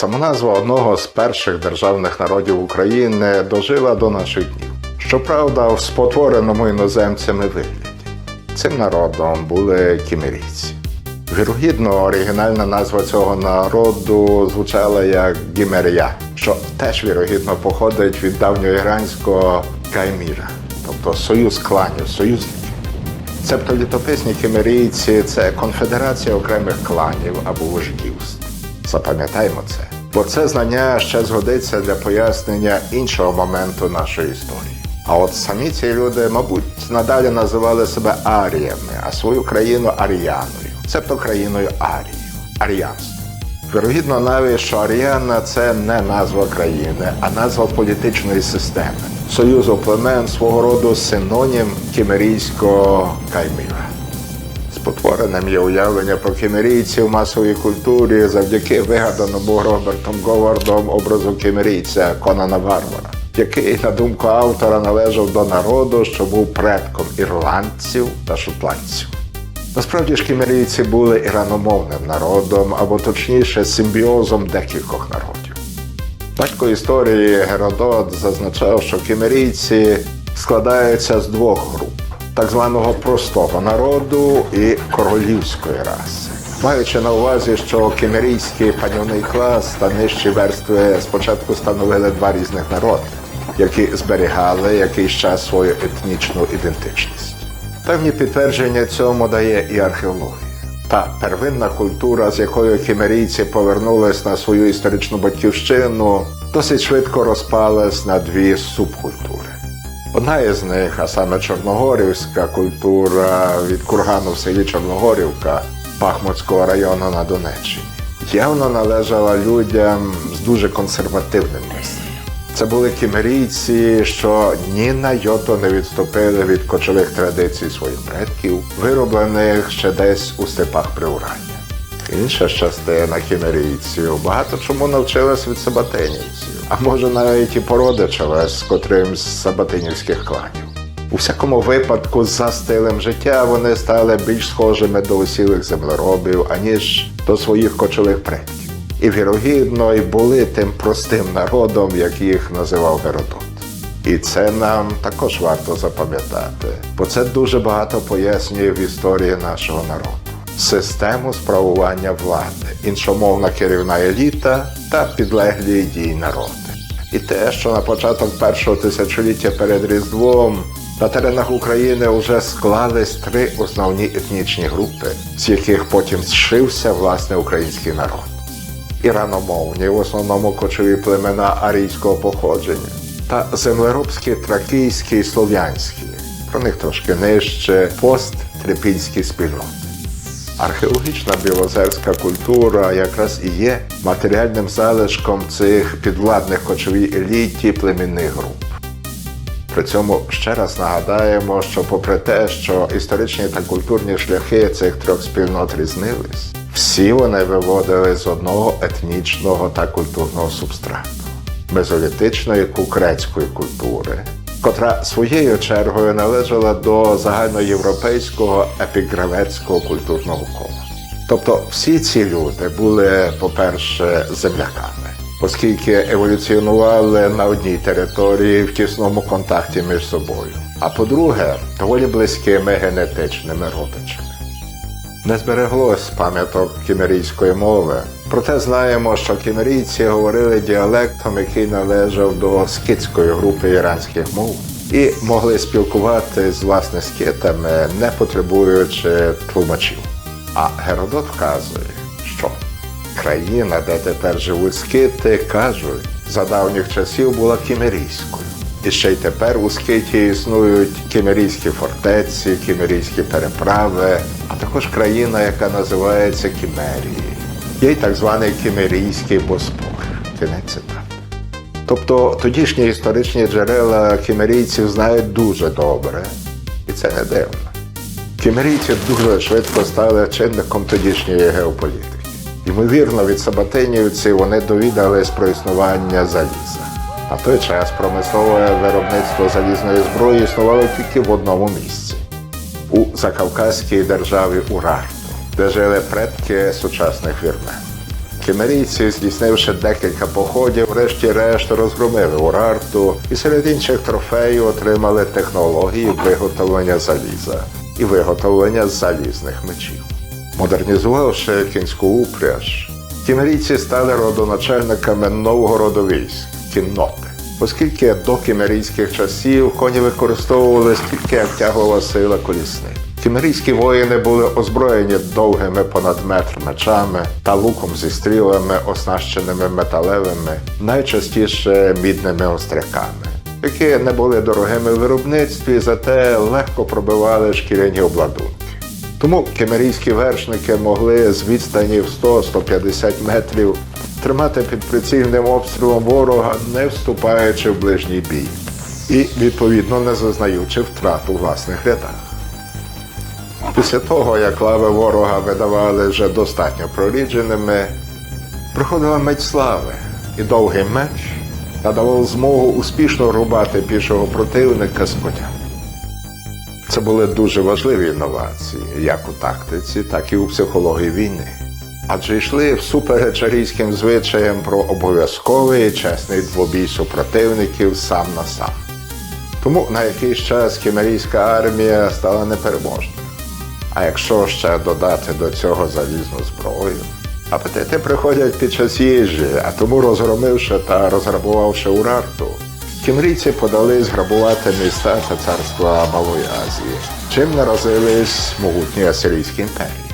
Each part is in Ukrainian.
Самоназва одного з перших державних народів України дожила до наших днів. Щоправда, в спотвореному іноземцями вигляді. Цим народом були кімерійці. Вірогідно, оригінальна назва цього народу звучала як Гімерія, що теж вірогідно походить від давньоіранського кайміра, тобто союз кланів, союзників. Цебто літописні кімерійці це конфедерація окремих кланів або вождівств. Запам'ятаймо це. Бо це знання ще згодиться для пояснення іншого моменту нашої історії. А от самі ці люди, мабуть, надалі називали себе аріями, а свою країну аріяною, цебто країною Арією, аріянство. Вірогідно навіть, що Аріана це не назва країни, а назва політичної системи, союзу племен свого роду синонім кімерійського кайміра. Спотвореним є уявлення про кімерійців в масовій культурі завдяки вигаданому Робертом Говардом образу кімерійця Конана Варвара, який, на думку автора, належав до народу, що був предком ірландців та шотландців. Насправді ж кімерійці були іраномовним народом, або точніше симбіозом декількох народів. Батько історії Геродот зазначав, що кімерійці складаються з двох груп так званого простого народу і королівської раси. Маючи на увазі, що кімерійський панівний клас та нижчі верстви спочатку становили два різних народи, які зберігали якийсь час свою етнічну ідентичність. Певні підтвердження цьому дає і археологія. Та первинна культура, з якою кімерійці повернулись на свою історичну батьківщину, досить швидко розпалась на дві субкультури. Одна із них, а саме чорногорівська культура від кургану в селі Чорногорівка Бахмутського району на Донеччині, явно належала людям з дуже консервативним мисленням. Це були кімерійці, що ні на йоту не відступили від кочових традицій своїх предків, вироблених ще десь у степах приурання. Інша частина кімерійців багато чому навчилась від сабатинівців, а може навіть і породичилась з котрим з сабатинівських кланів. У всякому випадку, за стилем життя вони стали більш схожими до усілих землеробів, аніж до своїх кочових предків. І вірогідно і були тим простим народом, як їх називав Геродот. І це нам також варто запам'ятати, бо це дуже багато пояснює в історії нашого народу систему справування влади, іншомовна керівна еліта та підлеглі дій народи. І те, що на початок першого тисячоліття перед Різдвом на теренах України вже склались три основні етнічні групи, з яких потім зшився власне український народ. Іраномовні, в основному кочові племена арійського походження, та землеробські, тракійські і слов'янські, про них трошки нижче посттрипільські спільноти. Археологічна білозерська культура якраз і є матеріальним залишком цих підвладних кочовій еліті племінних груп. При цьому ще раз нагадаємо, що попри те, що історичні та культурні шляхи цих трьох спільнот різнились, всі вони виводили з одного етнічного та культурного субстрату мезолітичної кукрецької культури, котра своєю чергою належала до загальноєвропейського епігравецького культурного кола. Тобто всі ці люди були, по-перше, земляками, оскільки еволюціонували на одній території в тісному контакті між собою. А по-друге, доволі близькими генетичними родичами. Не збереглось пам'яток кімерійської мови. Проте знаємо, що кімерійці говорили діалектом, який належав до скітської групи іранських мов, і могли спілкуватися з власне скітами, не потребуючи тлумачів. А Геродот вказує, що країна, де тепер живуть скити, кажуть, за давніх часів була кімерійською. І ще й тепер у Скиті існують кімерійські фортеці, кімерійські переправи, а також країна, яка називається Кімерією. Є й так званий кімерійський Боспор. Кінець цитати. Тобто тодішні історичні джерела кімерійців знають дуже добре, і це не дивно. Кімерійці дуже швидко стали чинником тодішньої геополітики. Ймовірно, від сабатинівців вони довідались про існування заліза. На той час промислове виробництво залізної зброї існувало тільки в одному місці у закавказькій державі Урарту, де жили предки сучасних вірмен. кімерійці, здійснивши декілька походів, врешті-решт розгромили Урарту і серед інших трофеїв отримали технології виготовлення заліза і виготовлення залізних мечів. Модернізувавши кінську упряж, кімерійці стали родоначальниками нового роду військ кінноти. Оскільки до кімерійських часів коні використовувалися тільки як тягова сила колісних. Кімерійські воїни були озброєні довгими понад метр мечами та луком зі стрілами, оснащеними металевими, найчастіше мідними остряками, які не були дорогими в виробництві, зате легко пробивали шкіряні обладунки. Тому кемерійські вершники могли з відстані в 100-150 метрів тримати під прицільним обстрілом ворога, не вступаючи в ближній бій, і відповідно не зазнаючи втрат у власних рядах. Після того, як лави ворога видавали вже достатньо прорідженими, приходила меч слави, і довгий меч надавав змогу успішно рубати пішого противника з коня. Це були дуже важливі інновації, як у тактиці, так і у психології війни. Адже йшли всупереч арійським звичаям про обов'язковий і чесний двобій супротивників сам на сам. Тому на якийсь час кімерійська армія стала непереможною. А якщо ще додати до цього залізну зброю, апетити приходять під час їжі, а тому розгромивши та розграбувавши Урарту, кімрійці подались грабувати міста та царства Малої Азії, чим наразились могутні асирійські імперії.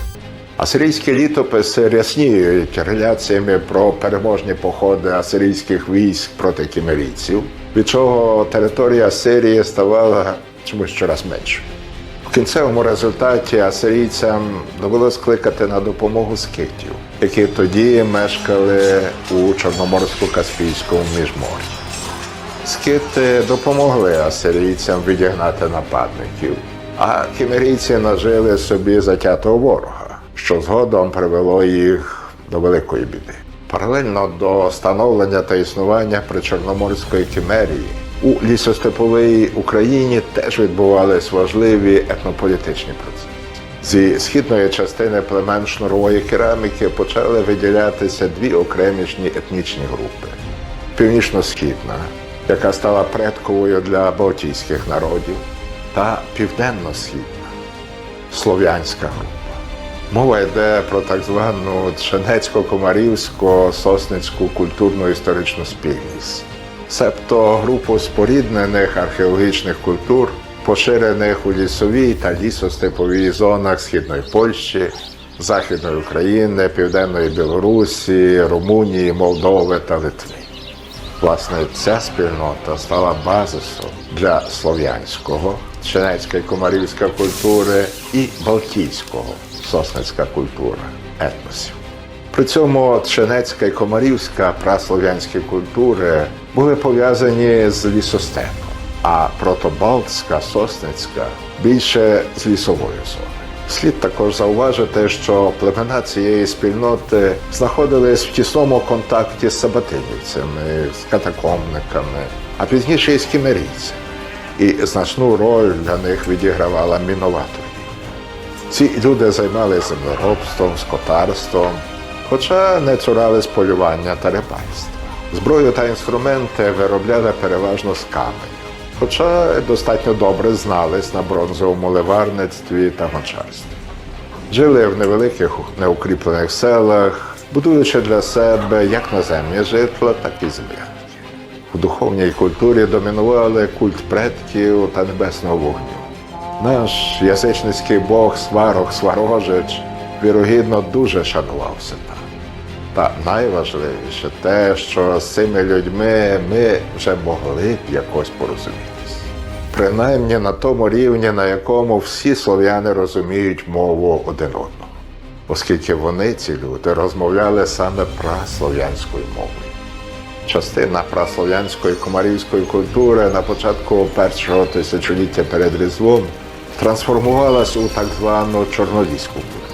Асирійські літописи рясніють реляціями про переможні походи асирійських військ проти кімерійців, від чого територія Сирії ставала чомусь щораз меншою. В кінцевому результаті асирійцям довелось кликати на допомогу скитів, які тоді мешкали у Чорноморсько-Каспійському міжморі. Скити допомогли асирійцям відігнати нападників, а кімерійці нажили собі затятого ворога, що згодом привело їх до великої біди. Паралельно до становлення та існування причорноморської кімерії у лісостеповій Україні теж відбувались важливі етнополітичні процеси. Зі східної частини племен шнурової кераміки почали виділятися дві окремішні етнічні групи: північно-східна, яка стала предковою для балтійських народів, та південно-східна слов'янська група. Мова йде про так звану Ченецько-Комарівсько-Сосницьку культурну історичну спільність, себто групу споріднених археологічних культур, поширених у лісовій та лісостеповій зонах Східної Польщі, Західної України, Південної Білорусі, Румунії, Молдови та Литви. Власне, ця спільнота стала базисом для слов'янського, ченецької комарівської культури і балтійського сосницька культура етносів. При цьому ченецька і комарівська праслов'янські культури були пов'язані з лісостепом, а протобалтська, сосницька більше з лісовою зоною. Слід також зауважити, що племена цієї спільноти знаходились в тісному контакті з сабатинівцями, з катакомниками, а пізніше і з кімерійцями. І значну роль для них відігравала міноваторія. Ці люди займалися землеробством, скотарством, хоча не цурались полювання та рибальства. Зброю та інструменти виробляли переважно з каменю, хоча достатньо добре знались на бронзовому ливарництві та гончарстві. Жили в невеликих неукріплених селах, будуючи для себе як наземні житла, так і землянки. У духовній культурі домінували культ предків та небесного вогню. Наш язичницький бог Сварог Сварожич вірогідно дуже шанував себе. Та найважливіше те, що з цими людьми ми вже могли б якось порозумітися. Принаймні на тому рівні, на якому всі слов'яни розуміють мову один одного, оскільки вони, ці люди, розмовляли саме праслов'янською мовою. Частина праслов'янської комарівської культури на початку першого тисячоліття перед Різдвом трансформувалась у так звану чорноліську культуру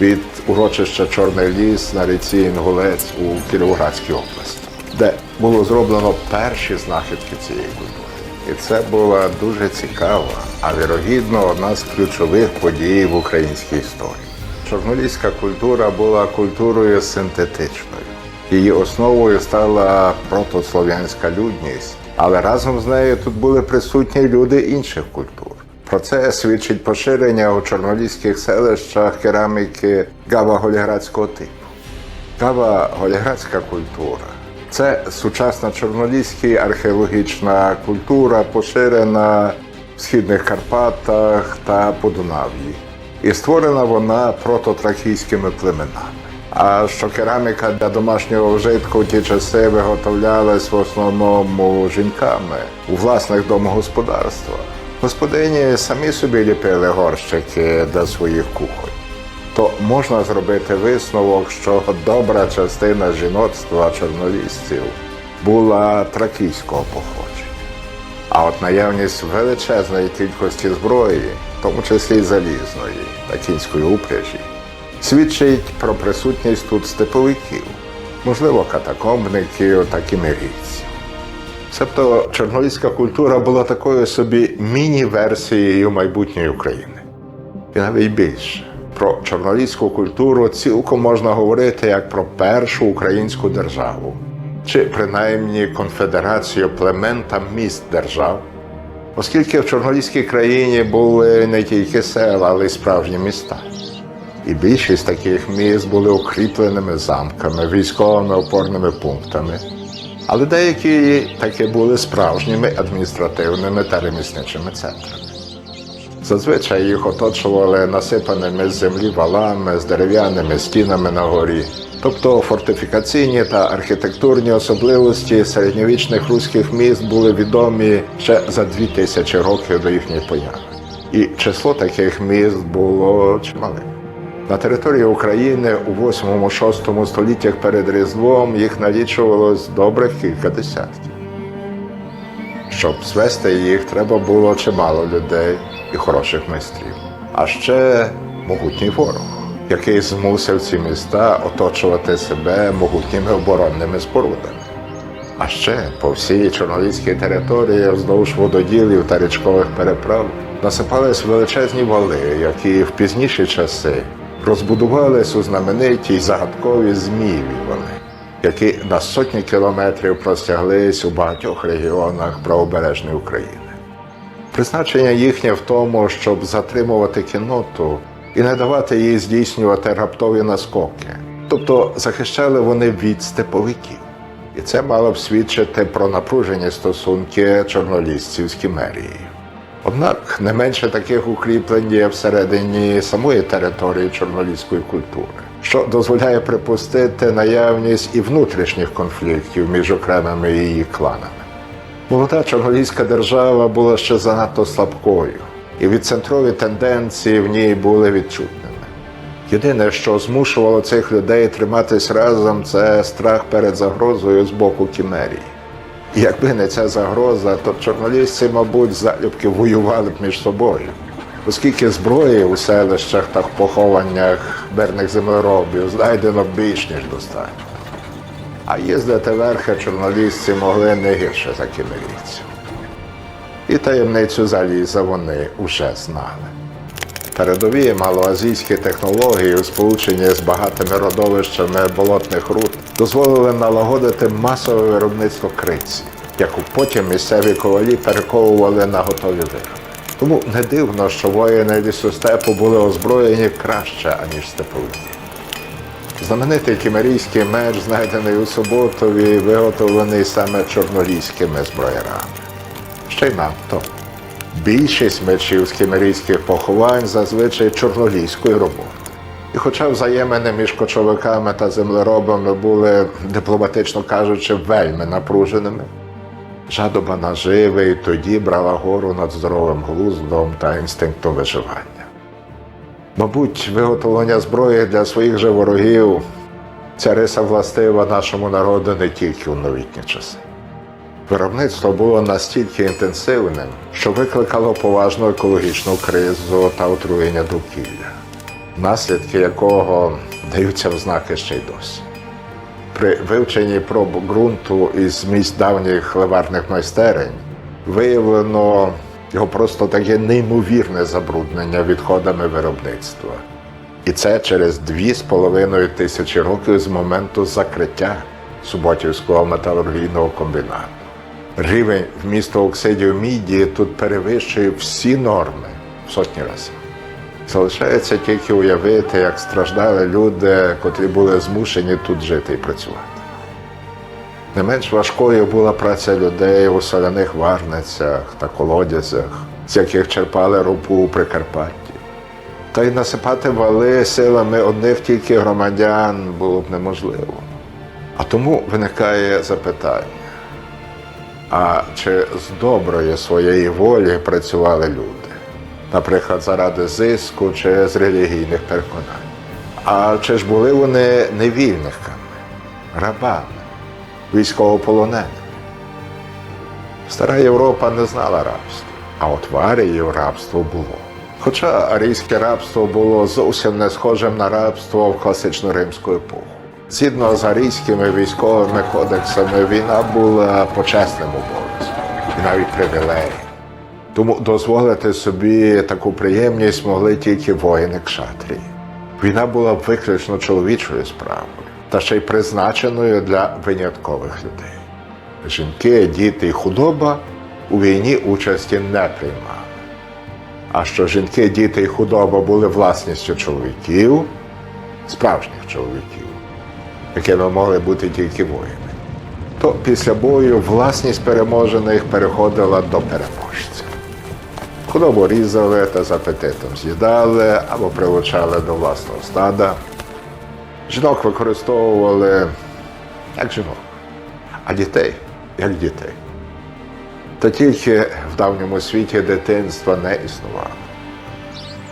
від урочища Чорний ліс на ріці Інгулець у Кіровоградській області, де було зроблено перші знахідки цієї культури. І це була дуже цікава, а вірогідно одна з ключових подій в українській історії. Чорноліська культура була культурою синтетичною. Її основою стала протослов'янська людність, але разом з нею тут були присутні люди інших культур. Про це свідчить поширення у чорноліських селищах кераміки гава-голіградського типу. Кава голіградська культура. Це сучасна чорноліська археологічна культура, поширена в східних Карпатах та Подунав'ї. І створена вона прототрахійськими племенами. А що кераміка для домашнього вжитку в ті часи виготовлялась в основному жінками у власних домогосподарствах. Господині самі собі ліпили горщики для своїх кухонь то можна зробити висновок, що добра частина жіноцтва чорнолісців була тракійського походження. А от наявність величезної кількості зброї, в тому числі й залізної та кінської упряжі, свідчить про присутність тут степовиків, можливо, катакомбників та кімерійців. Себто чорноліська культура була такою собі міні-версією майбутньої України. І навіть більше. Про чорноліську культуру цілком можна говорити як про першу українську державу, чи принаймні конфедерацію племен та міст держав, оскільки в чорноліській країні були не тільки села, але й справжні міста. І більшість таких міст були укріпленими замками, військовими опорними пунктами, але деякі таки були справжніми адміністративними та ремісничими центрами. Зазвичай їх оточували насипаними з землі валами з дерев'яними стінами на горі. Тобто фортифікаційні та архітектурні особливості середньовічних руських міст були відомі ще за дві тисячі років до їхньої появи. І число таких міст було чималим. На території України у 8-6 століттях перед Різдвом їх налічувалось добрих кілька десятків. Щоб звести їх, треба було чимало людей і хороших майстрів. А ще могутній ворог, який змусив ці міста оточувати себе могутніми оборонними спорудами. А ще по всій чорноліській території вздовж вододілів та річкових переправ насипались величезні вали, які в пізніші часи розбудувались у знаменитій загадковій зміїві вали які на сотні кілометрів простяглись у багатьох регіонах правобережної України. Призначення їхнє в тому, щоб затримувати кінноту і не давати їй здійснювати раптові наскоки, тобто захищали вони від степовиків. І це мало б свідчити про напружені стосунки чорнолісців з Кімерією. Однак не менше таких укріплень є всередині самої території чорноліської культури що дозволяє припустити наявність і внутрішніх конфліктів між окремими її кланами. Молода чорноліська держава була ще занадто слабкою, і відцентрові тенденції в ній були відчутними. Єдине, що змушувало цих людей триматись разом, це страх перед загрозою з боку Кімерії. Якби не ця загроза, то чорнолісці, мабуть, залюбки воювали б між собою оскільки зброї у селищах та похованнях мирних землеробів знайдено більш ніж достатньо. А їздити верхи чорнолісці могли не гірше за кімерійців. І таємницю заліза вони уже знали. Передові малоазійські технології, у сполученні з багатими родовищами болотних руд, дозволили налагодити масове виробництво криці, яку потім місцеві ковалі перековували на готові вироби. Тому не дивно, що воїни лісостепу були озброєні краще, аніж степовики. Знаменитий кімерійський меч, знайдений у Суботові, виготовлений саме чорноліськими зброярами. Ще й надто. Більшість мечів з кімерійських поховань зазвичай чорноліської роботи. І хоча взаємини між кочовиками та землеробами були, дипломатично кажучи, вельми напруженими. Жадоба наживи і тоді брала гору над здоровим глуздом та інстинктом виживання. Мабуть, виготовлення зброї для своїх же ворогів ця риса властива нашому народу не тільки у новітні часи. Виробництво було настільки інтенсивним, що викликало поважну екологічну кризу та отруєння довкілля, наслідки якого даються в знаки ще й досі при вивченні проб ґрунту із місць давніх ливарних майстерень виявлено його просто таке неймовірне забруднення відходами виробництва. І це через дві з половиною тисячі років з моменту закриття Суботівського металургійного комбінату. Рівень вмісту оксидів міді тут перевищує всі норми в сотні разів. Залишається тільки уявити, як страждали люди, котрі були змушені тут жити і працювати. Не менш важкою була праця людей у соляних варницях та колодязях, з яких черпали ропу у Прикарпатті. Та й насипати вали силами одних тільки громадян було б неможливо. А тому виникає запитання: а чи з доброї своєї волі працювали люди? Наприклад, заради зиску чи з релігійних переконань? А чи ж були вони невільниками, рабами, військовополоненими? Стара Європа не знала рабства, а от в Арії рабство було. Хоча арійське рабство було зовсім не схожим на рабство в класичну римську епоху. Згідно з арійськими військовими кодексами, війна була почесним обов'язком і навіть привілеєм. Тому дозволити собі таку приємність могли тільки воїни кшатрії. Війна була виключно чоловічою справою, та ще й призначеною для виняткових людей. Жінки, діти і худоба у війні участі не приймали. А що жінки, діти і худоба були власністю чоловіків, справжніх чоловіків, якими могли бути тільки воїни, то після бою власність переможених переходила до переможців. Худобу різали та з апетитом з'їдали або прилучали до власного стада. Жінок використовували як жінок, а дітей як дітей. Та тільки в давньому світі дитинства не існувало.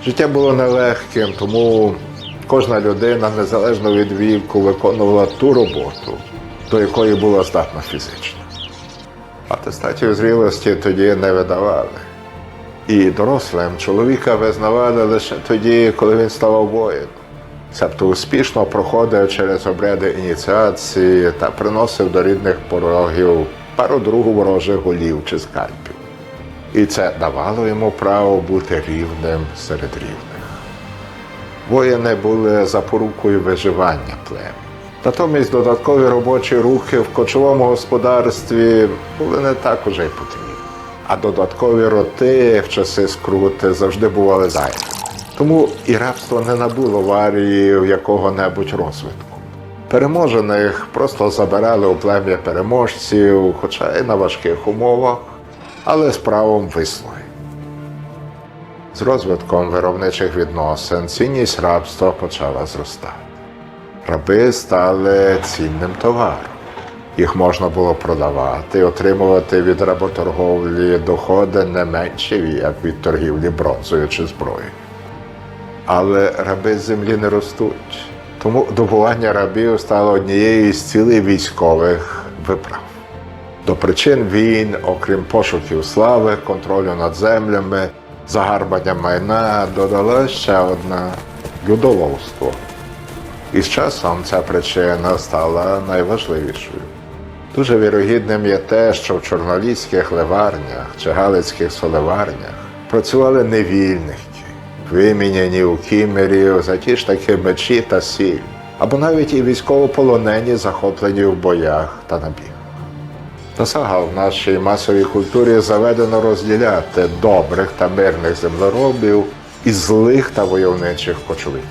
Життя було нелегким, тому кожна людина, незалежно від віку, виконувала ту роботу, до якої була здатна фізично. Атестатів зрілості тоді не видавали. І дорослим чоловіка визнавали лише тоді, коли він ставав воїном. Себто успішно проходив через обряди ініціації та приносив до рідних порогів пару другу ворожих голів чи скальпів. І це давало йому право бути рівним серед рівних. Воїни були запорукою виживання племені. Натомість додаткові робочі рухи в кочовому господарстві були не так уже й потрібні. А додаткові роти в часи скрути завжди бували зайві. Тому і рабство не набуло в арії якого-небудь розвитку. Переможених просто забирали у плем'я переможців, хоча й на важких умовах, але з правом вислуги. З розвитком виробничих відносин цінність рабства почала зростати. Раби стали цінним товаром. Їх можна було продавати отримувати від работорговлі доходи не менші, як від торгівлі бронзою чи зброєю. Але раби з землі не ростуть. Тому добування рабів стало однією з цілей військових виправ. До причин війн, окрім пошуків слави, контролю над землями, загарбання майна, додала ще одна людоловство. І з часом ця причина стала найважливішою. Дуже вірогідним є те, що в чорноліських ливарнях чи галицьких соливарнях працювали невільники, виміняні у кімерів за ті ж таки мечі та сіль, або навіть і військовополонені, захоплені в боях та набігах. Та загал в нашій масовій культурі заведено розділяти добрих та мирних землеробів і злих та войовничих кочовиків.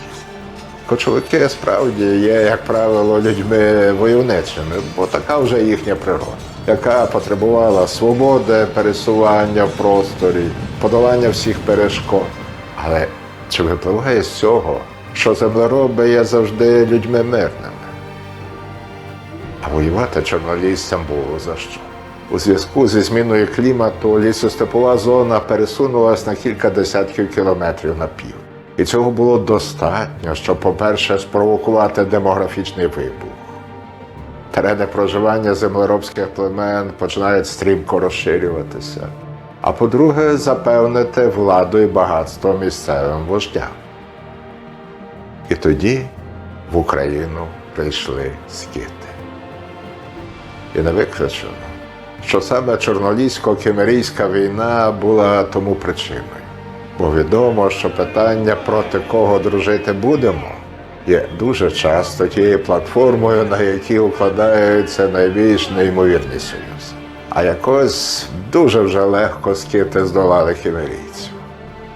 Кочовики справді є, як правило, людьми войовничими, бо така вже їхня природа, яка потребувала свободи, пересування в просторі, подолання всіх перешкод. Але чи випливає з цього, що землероби є завжди людьми мирними? Воювати чорнолісцям було за що. У зв'язку зі зміною клімату лісостепова зона пересунулась на кілька десятків кілометрів на пів. І цього було достатньо, щоб, по-перше, спровокувати демографічний вибух. Терени проживання землеробських племен починають стрімко розширюватися. А по-друге, запевнити владу і багатство місцевим вождям. І тоді в Україну прийшли скіти. І не виключено, що саме чорнолісько-кемерійська війна була тому причиною. Бо відомо, що питання проти кого дружити будемо є дуже часто тією платформою, на якій укладаються найбільш неймовірні союзи. А якось дуже вже легко скіти здолали хімерійців.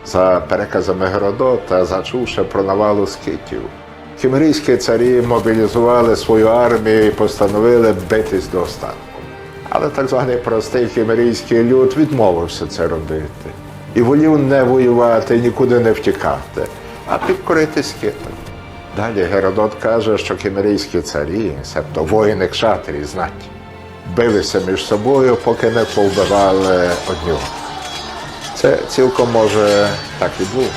За переказами Геродота, зачувши про навалу скитів, хімерійські царі мобілізували свою армію і постановили битись до останку. Але так званий простий хімерійський люд відмовився це робити і волів не воювати, нікуди не втікати, а підкорити скитам. Далі Геродот каже, що кімерійські царі, себто воїни кшатрі, знать, билися між собою, поки не повбивали одних. Це цілком може так і було.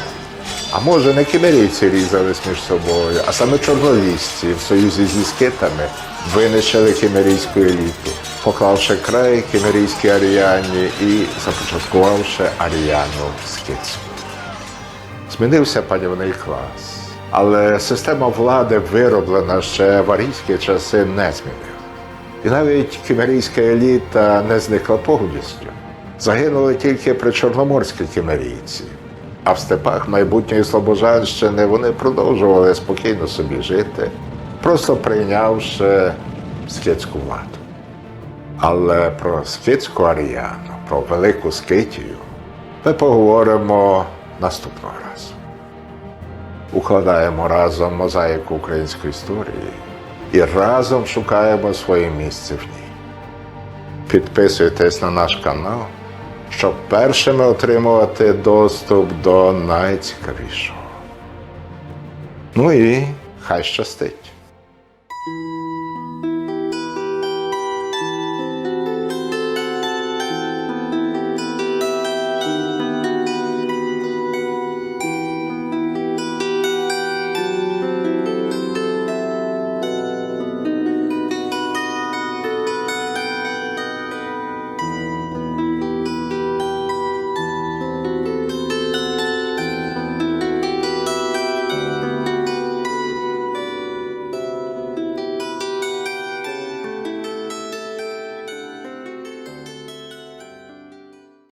А може не кімерійці різались між собою, а саме чорнолісці в союзі зі скитами винищили кімерійську еліту, поклавши край кімерійській аріяні і започаткувавши аріяну скитську. Змінився панівний клас, але система влади, вироблена ще в арійські часи, не змінила. І навіть кімерійська еліта не зникла повністю. Загинули тільки причорноморські кімерійці. А в степах майбутньої Слобожанщини вони продовжували спокійно собі жити, просто прийнявши скитську владу. Але про скитську аріяну, про велику скитію ми поговоримо наступного разу. Укладаємо разом мозаїку української історії і разом шукаємо своє місце в ній. Підписуйтесь на наш канал, щоб першими отримувати доступ до найцікавішого. Ну і хай щастить!